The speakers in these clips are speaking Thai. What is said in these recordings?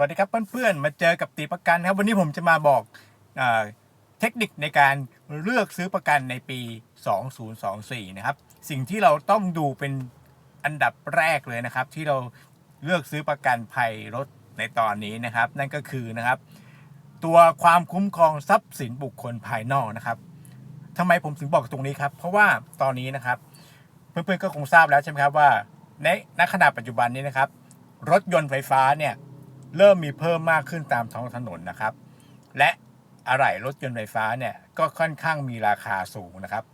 วัสดีครับเพื่อนๆ มาเจอกับตีประกันครับ วันนี้ผมจะมาบอกเอเทคนิคในการเลือกซื้อประกันในปี 2024 นะครับ สิ่งที่เราต้องดูเป็นอันดับแรกเลยนะครับ ที่เราเลือกซื้อประกันภัยรถในตอนนี้นะครับ นั่นก็คือนะครับ ตัวความคุ้มครองทรัพย์สินบุคคลภายนอกนะครับทำไมผมถึงบอกตรงนี้ครับ เพราะว่าตอนนี้นะครับ เพื่อนๆก็คงทราบแล้วใช่ไหมครับว่าในณขณะปัจจุบันนี้นะครับ รถยนต์ไฟฟ้าเนี่ย เริ่มมีเพิ่มมากขึ้นตามท้องถนนนะครับ และอะไหล่รถยนต์ไฟฟ้าเนี่ยก็ค่อนข้างมีราคาสูงนะครับ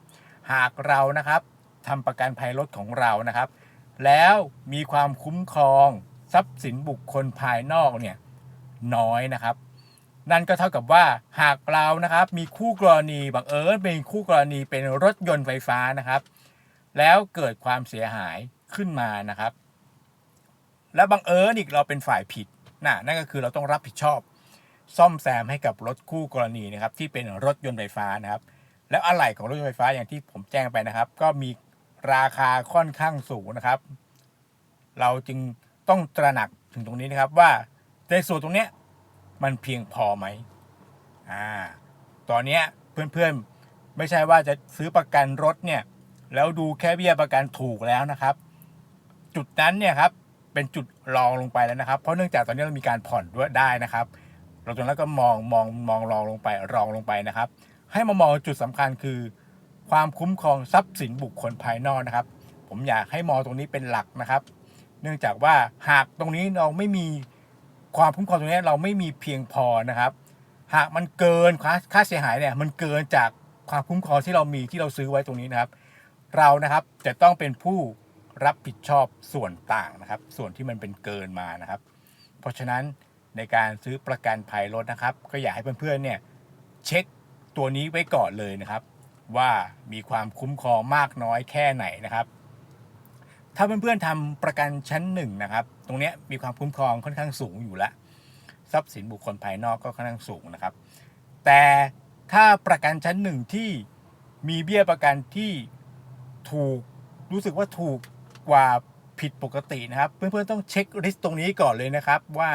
หากเรานะครับทำประกันภัยรถของเรานะครับ แล้วมีความคุ้มครองทรัพย์สินบุคคลภายนอกเนี่ยน้อยนะครับ นั่นก็เท่ากับว่าหากเรานะครับมีคู่กรณีบังเอิญเป็นคู่กรณีเป็นรถยนต์ไฟฟ้านะครับ แล้วเกิดความเสียหายขึ้นมานะครับ และบังเอิญอีกเราเป็นฝ่ายผิด นะนั่นก็คือเราต้องรับผิดชอบ ซ่อมแซมให้กับรถคู่กรณีนะครับที่เป็นรถยนต์ไฟฟ้านะครับ แล้วอะไหล่ของรถยนต์ไฟฟ้าอย่างที่ผมแจ้งไปนะครับ ก็มีราคาค่อนข้างสูงนะครับ เราจึงต้องตระหนักถึงตรงนี้นะครับว่าในส่วนตรงเนี้ยมันเพียงพอไหมอ่าตอนเนี้ยเพื่อนๆไม่ใช่ว่าจะซื้อประกันรถเนี่ยแล้วดูแค่เบี้ยประกันถูกแล้วนะครับ จุดนั้นเนี่ยครับ เป็นจุดรองลงไปแล้วนะครับ เพราะเนื่องจากตอนนี้เรามีการผ่อนด้วยได้นะครับ เราตรงนั้นก็มองมองมองรองลงไปรองลงไปนะครับ ให้มามองจุดสำคัญคือ ความคุ้มครองทรัพย์สินบุคคลภายนอกนะครับ ผมอยากให้มองตรงนี้เป็นหลักนะครับ เนื่องจากว่าหากตรงนี้เราไม่มีความคุ้มครองตรงนี้เราไม่มีเพียงพอนะครับ หากมันเกินค่าค่าเสียหายเนี่ยมันเกินจากความคุ้มครองที่เรามีที่เราซื้อไว้ตรงนี้นะครับ เรานะครับจะต้องเป็นผู้ รับผิดชอบส่วนต่างนะครับ ส่วนที่มันเป็นเกินมานะครับ เพราะฉะนั้นในการซื้อประกันภัยรถนะครับ ก็อยากให้เพื่อนๆเนี่ยเช็คตัวนี้ไว้ก่อนเลยนะครับ ว่ามีความคุ้มครองมากน้อยแค่ไหนนะครับ ถ้าเพื่อนๆทำประกันชั้นหนึ่งนะครับ ตรงนี้มีความคุ้มครองค่อนข้างสูงอยู่แล้วทรัพย์สินบุคคลภายนอกก็ค่อนข้างสูงนะครับ แต่ถ้าประกันชั้นหนึ่งที่มีเบี้ยประกันที่ถูกรู้สึกว่าถูก กว่าผิดปกตินะครับ เพื่อนๆต้องเช็คลิสต์ตรงนี้ก่อนเลยนะครับว่า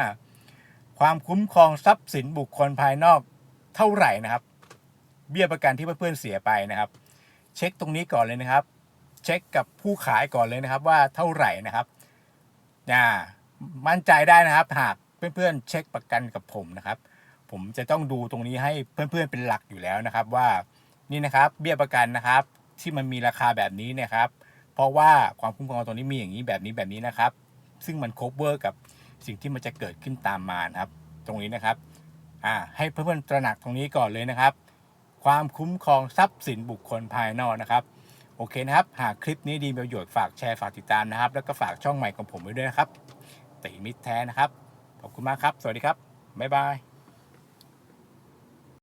ความคุ้มครองทรัพย์สินบุคคลภายนอกเท่าไหร่นะครับ เบี้ยประกันที่เพื่อนๆเสียไปนะครับ เช็คตรงนี้ก่อนเลยนะครับ เช็คกับผู้ขายก่อนเลยนะครับว่าเท่าไหร่นะครับอ่ามั่นใจได้นะครับหากเพื่อนๆเช็คประกันกับผมนะครับ ผมจะต้องดูตรงนี้ให้เพื่อนๆเป็นหลักอยู่แล้วนะครับว่านี่นะครับเบี้ยประกันนะครับ ที่มันมีราคาแบบนี้เนะครับ เพราะว่าความคุ้มครองตรงนี้มีอย่างนี้แบบนี้แบบนี้นะครับ ซึ่งมัน cover กับสิ่งที่มันจะเกิดขึ้นตามมานะครับ ตรงนี้นะครับอ่าให้เพื่อนๆตระหนักตรงนี้ก่อนเลยนะครับ ความคุ้มครองทรัพย์สินบุคคลภายนอกนะครับโอเคนะครับ หากคลิปนี้ดีมีประโยชน์ฝากแชร์ฝากติดตามนะครับ แล้วก็ฝากช่องใหม่ของผมไว้ด้วยนะครับตีมิตรแท้นะครับขอบคุณมากครับ สวัสดีครับบ๊ายบาย